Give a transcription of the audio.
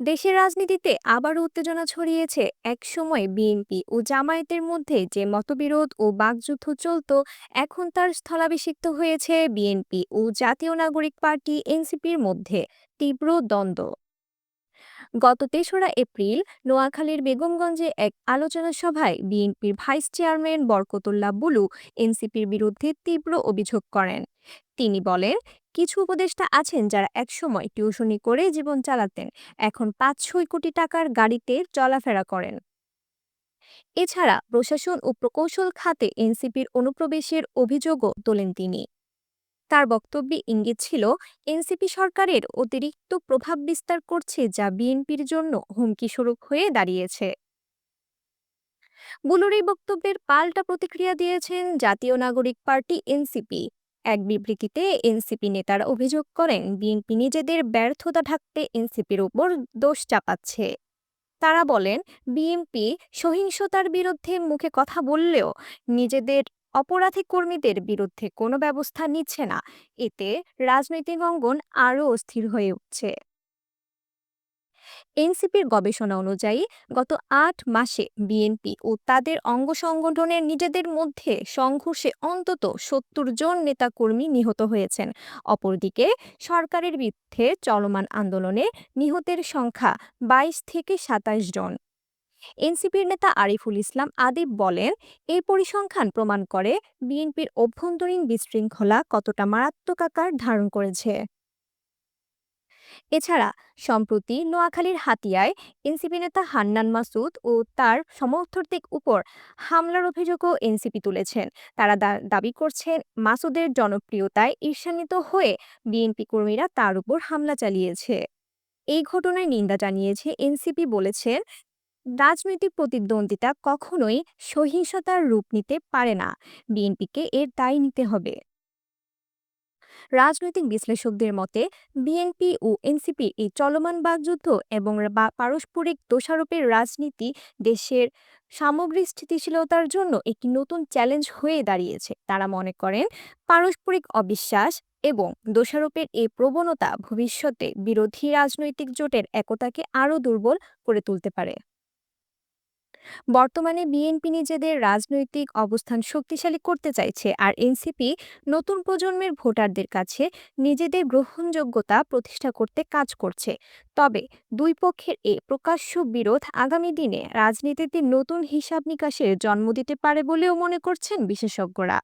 দেশের রাজনীতিতে আবারও উত্তেজনা ছড়িয়েছে একসময় বিএনপি ও জামায়াতের মধ্যে যে মতবিরোধ ও বাকযুদ্ধ চলত, এখন তার স্থলাভিষিক্ত হয়েছে বিএনপি ও জাতীয় নাগরিক পার্টি, এনসিপির মধ্যে। তীব্র দ্বন্দ্ব। গত তেসরা এপ্রিল নোয়াখালীর বেগমগঞ্জে এক আলোচনা সভায় বিএনপির ভাইস চেয়ারম্যান বরকতুল্লাহ বুলু এনসিপির বিরুদ্ধে তীব্র অভিযোগ করেন। তিনি বলেন, কিছু উপদেষ্টা আছেন যারা একসময় টিউশনি করে জীবন চালাতেন, এখন পাঁচ ছয় কোটি টাকার গাড়িতে চলাফেরা করেন। এছাড়া প্রশাসন ও প্রকৌশল খাতে এনসিপির অনুপ্রবেশের অভিযোগও তোলেন তিনি। তার বক্তব্যে ইঙ্গিত ছিল, এনসিপি সরকারের অতিরিক্ত প্রভাব বিস্তার করছে যা বিএনপির জন্য হুমকি স্বরূপ হয়ে দাঁড়িয়েছে। বুলুর এই বক্তব্যের পাল্টা প্রতিক্রিয়া দিয়েছেন জাতীয় নাগরিক পার্টি এনসিপি। এক বিবৃতিতে এনসিপি নেতারা অভিযোগ করেন, বিএনপি নিজেদের ব্যর্থতা ঢাকতে এনসিপির উপর দোষ চাপাচ্ছে। তারা বলেন, বিএনপি সহিংসতার বিরুদ্ধে মুখে কথা বললেও নিজেদের অপরাধী কর্মীদের বিরুদ্ধে কোনো ব্যবস্থা নিচ্ছে না। এতে রাজনৈতিক অঙ্গন আরও অস্থির হয়ে উঠছে। এনসিপির গবেষণা অনুযায়ী গত আট মাসে বিএনপি ও তাদের অঙ্গ সংগঠনের নিজেদের মধ্যে সংঘর্ষে অন্তত সত্তর জন নেতাকর্মী নিহত হয়েছেন। অপরদিকে সরকারের বিরুদ্ধে চলমান আন্দোলনে নিহতের সংখ্যা বাইশ থেকে সাতাশ জন। এনসিপির নেতা আরিফুল ইসলাম আদিব বলেন এই পরিসংখ্যান প্রমাণ করে বিএনপির অভ্যন্তরীণ বিশৃঙ্খলা কতটা মারাত্মক আকার ধারণ করেছে। এছাড়া সম্প্রতি নোয়াখালীর হাতিয়ায় এনসিপি নেতা হান্নান মাসুদ ও তার সমর্থকদের উপর হামলার অভিযোগও এনসিপি তুলেছেন। তারা দাবি করছেন মাসুদের জনপ্রিয়তায় ঈর্ষান্বিত হয়ে বিএনপি কর্মীরা তার উপর হামলা চালিয়েছে। এই ঘটনায় নিন্দা জানিয়েছে এনসিপি বলেছে রাজনৈতিক প্রতিদ্বন্দ্বিতা কখনোই সহিংসতার রূপ নিতে পারে না। বিএনপিকে এর দায় নিতে হবে। রাজনৈতিক বিশ্লেষকদের মতে, বিএনপি ও এনসিপি এই চলমান বাকযুদ্ধ এবং পারস্পরিক দোষারোপের রাজনীতি দেশের সামগ্রিক স্থিতিশীলতার জন্য একটি নতুন চ্যালেঞ্জ হয়ে দাঁড়িয়েছে। তারা মনে করেন, পারস্পরিক অবিশ্বাস এবং দোষারোপের এই প্রবণতা ভবিষ্যতে বিরোধী রাজনৈতিক জোটের একতাকে আরও দুর্বল করে তুলতে পারে। বর্তমানে বিএনপি নিজেদের রাজনৈতিক অবস্থান শক্তিশালী করতে চাইছে আর এনসিপি নতুন প্রজন্মের ভোটারদের কাছে নিজেদের গ্রহণযোগ্যতা প্রতিষ্ঠা করতে কাজ করছে। তবে দুই পক্ষের এ প্রকাশ্য বিরোধ আগামী দিনে রাজনীতিতে নতুন হিসাব নিকাশের জন্ম দিতে পারে বলেও মনে করছেন বিশেষজ্ঞরা।